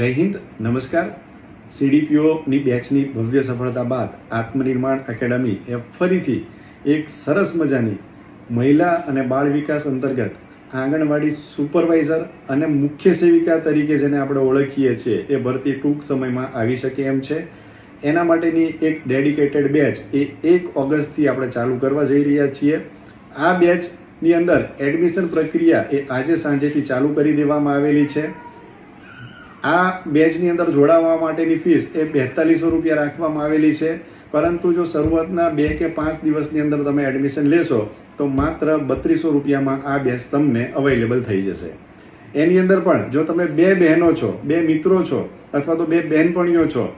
જય હિન્દ, નમસ્કાર. સીડીપીઓની બેચની ભવ્ય સફળતા બાદ આત્મનિર્માણ એકેડમી એ ફરીથી એક સરસ મજાની મહિલા અને બાળ વિકાસ અંતર્ગત આંગણવાડી સુપરવાઇઝર અને મુખ્ય સેવિકા તરીકે જેને આપણે ઓળખીએ છીએ, એ ભરતી ટૂંક સમયમાં આવી શકે એમ છે. એના માટેની એક ડેડિકેટેડ બેચ એ એક ઓગસ્ટથી આપણે ચાલુ કરવા જઈ રહ્યા છીએ. આ બેચની અંદર એડમિશન પ્રક્રિયા એ આજે સાંજેથી ચાલુ કરી દેવામાં આવેલી છે. આ બેચની અંદર જોડાવા માટેની ફીસ એ બેતાલીસો રૂપિયા રાખવામાં આવેલી છે. પરંતુ જો શરૂઆતના બે કે પાંચ દિવસની અંદર તમે એડમિશન લેશો, તો માત્ર બત્રીસો રૂપિયામાં આ બેચ તમને અવેલેબલ થઈ જશે. એની અંદર પણ જો તમે બે બહેનો છો, બે મિત્રો છો, અથવા તો બે બહેનપણીઓ છો,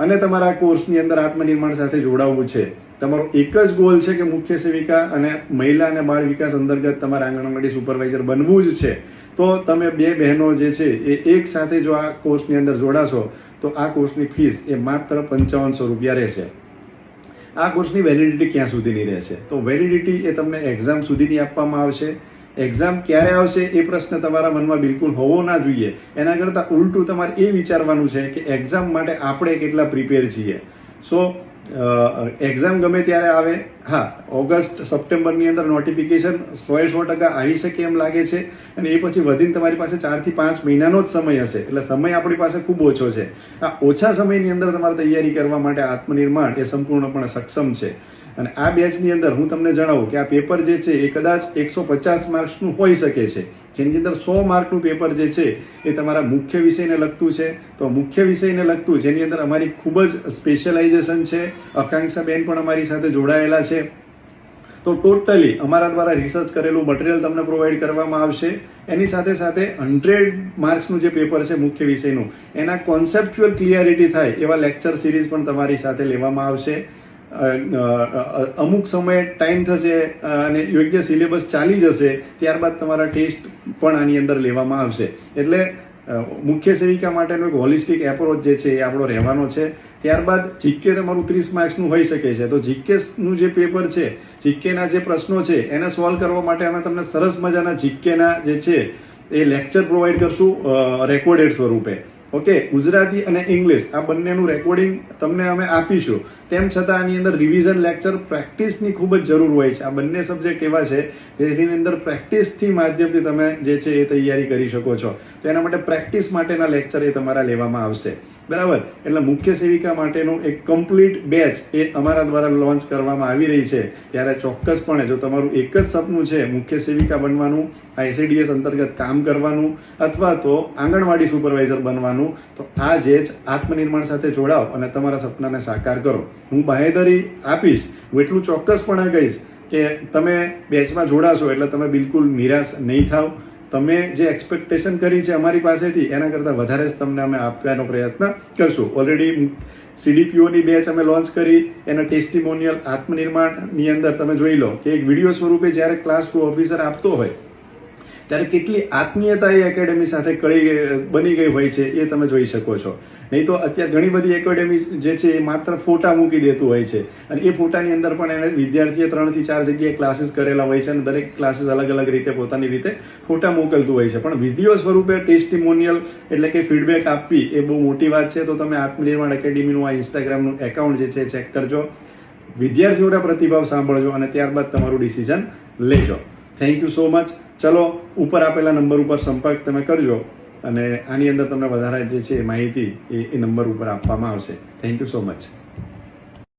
અને તમારા કોર્સની અંદર આત્મનિર્માણ સાથે જોડાવવું છે તમારો એક જ ગોલ છે કે મુખ્ય સેવિકા અને મહિલા અને બાળ વિકાસ અંતર્ગત તમારા આંગણવાડી સુપરવાઇઝર બનવું જ છે. તો તમે બે બહેનો જે છે એ એક સાથે જો આ કોર્સની અંદર જોડાશો, તો આ કોર્સની ફીસ એ માત્ર પંચાવનસો રૂપિયા રહેશે. આ કોર્સની વેલિડિટી ક્યાં સુધીની રહેશે? તો વેલિડિટી એ તમને એક્ઝામ સુધીની આપવામાં આવશે. એક્ઝામ ક્યારે આવશે એ પ્રશ્ન તમારા મનમાં બિલકુલ હોવો ના જોઈએ. એના કરતાં ઉલટું તમારે એ વિચારવાનું છે કે એક્ઝામ માટે આપણે કેટલા પ્રિપેર છીએ. સો એક્ઝામ ગમે ત્યારે આવે, હા, ઓગસ્ટ, સપ્ટેમ્બરની અંદર નોટિફિકેશન સો સો ટકા આવી શકે એમ લાગે છે અને એ પછી વધીને તમારી પાસે ચારથી પાંચ મહિનાનો જ સમય હશે. એટલે સમય આપણી પાસે ખૂબ ઓછો છે. આ ઓછા સમયની અંદર તમારે તૈયારી કરવા માટે આત્મનિર્માણ એ સંપૂર્ણપણે સક્ષમ છે. અને આ બેચની અંદર હું તમને જણાવું કે આ પેપર જે છે એ કદાચ એકસો પચાસ માર્ક્સનું હોઈ શકે છે. જેની અંદર સો માર્કનું પેપર જે છે એ તમારા મુખ્ય વિષયને લગતું છે. તો મુખ્ય વિષયને લગતું જેની અંદર અમારી ખૂબ જ સ્પેશિયલાઇઝેશન છે. આકાંક્ષા બેન પણ અમારી સાથે જોડાયેલા છે. તો ટોટલી અમારા દ્વારા રિસર્ચ કરેલું મટીરિયલ તમને પ્રોવાઈડ કરવામાં આવશે. એની સાથે સાથે હંડ્રેડ માર્ક્સનું જે પેપર છે મુખ્ય વિષયનું, એના કોન્સેપ્ચ્યુઅલ ક્લિયરિટી થાય એવા લેક્ચર સિરીઝ પણ તમારી સાથે લેવામાં આવશે. અમુક સમયે ટાઈમ થશે અને યોગ્ય સિલેબસ ચાલી જશે, ત્યારબાદ તમારા ટેસ્ટ પણ આની અંદર લેવામાં આવશે. એટલે મુખ્ય સેવિકા માટેનો એક હોલિસ્ટિક એપ્રોચ જે છે એ આપણો રહેવાનો છે. ત્યારબાદ જીકે તમારું ત્રીસ માર્ક્સનું હોઈ શકે છે. તો જીકેનું જે પેપર છે જીકેના જે પ્રશ્નો છે, એને સોલ્વ કરવા માટે અમે તમને સરસ મજાના જીકેના જે છે, એ લેક્ચર પ્રોવાઈડ કરશું રેકોર્ડેડ સ્વરૂપે. ઓકે, ગુજરાતી અને ઇંગ્લિશ, આ બંનેનું રેકોર્ડિંગ તમને અમે આપીશું. તેમ છતાં આની અંદર રિવિઝન લેક્ચર પ્રેક્ટિસની ખૂબ જ જરૂર હોય છે. આ બંને સબ્જેક્ટ એવા છે જેની અંદર પ્રેક્ટિસથી માધ્યમથી તમે જે છે એ તૈયારી કરી શકો છો. તો એના માટે પ્રેક્ટિસ માટેના લેક્ચર એ તમારા લેવામાં આવશે. બરાબર? એટલે મુખ્ય સેવિકા માટેનું એક કમ્પ્લીટ બેચ એ અમારા દ્વારા લોન્ચ કરવામાં આવી રહી છે. ત્યારે ચોક્કસપણે જો તમારું એક જ સપનું છે મુખ્ય સેવિકા બનવાનું આઈસીડીએસ અંતર્ગત કામ કરવાનું, અથવા તો આંગણવાડી સુપરવાઇઝર બનવાનું તો આ જે જ આત્મનિર્માણ સાથે જોડાઓ અને તમારા સપનાને સાકાર કરો. હું બાહેધરી આપીશ, હું એટલું ચોક્કસપણે કહીશ કે તમે બેચમાં જોડાશો એટલે તમે બિલકુલ નિરાશ નહીં થાવ. તમે જે એક્સપેક્ટેશન કરી છે અમારી પાસેથી, એના કરતાં વધારે જ તમને અમે આપવાનો પ્રયત્ન કરશું. ઓલરેડી સીડીપીઓની બેચ અમે લોન્ચ કરી, એના ટેસ્ટિમોનિયલ આત્મનિર્માણની અંદર તમે જોઈ લો કે એક વીડિયો સ્વરૂપે જ્યારે ક્લાસ ટુ ઓફિસર આપતો હોય ત્યારે કેટલી આત્મીયતા એ એકેડેમી સાથે કળી બની ગઈ હોય છે એ તમે જોઈ શકો છો. નહીં તો અત્યારે ઘણી બધી એકેડેમી જે છે એ માત્ર ફોટા મૂકી દેતું હોય છે. અને એ ફોટાની અંદર પણ એને વિદ્યાર્થીએ ત્રણથી ચાર જગ્યાએ ક્લાસીસ કરેલા હોય છે અને દરેક ક્લાસીસ અલગ અલગ રીતે પોતાની રીતે ફોટા મોકલતું હોય છે. પણ વીડિયો સ્વરૂપે ટેસ્ટિમોનિયલ એટલે કે ફીડબેક આપવી એ બહુ મોટી વાત છે. તો તમે આત્મનિર્માણ એકેડેમીનું આ ઇન્સ્ટાગ્રામનું એકાઉન્ટ જે છે ચેક કરજો. વિદ્યાર્થીઓના પ્રતિભાવ સાંભળજો અને ત્યારબાદ તમારું ડિસિઝન લેજો. થેન્ક યુ સો મચ ચલો, ઉપર આપેલા નંબર ઉપર સંપર્ક તમે કરજો અને આની અંદર તમને વધારે જે છે માહિતી એ નંબર ઉપર આપવામાં આવશે. Thank you so much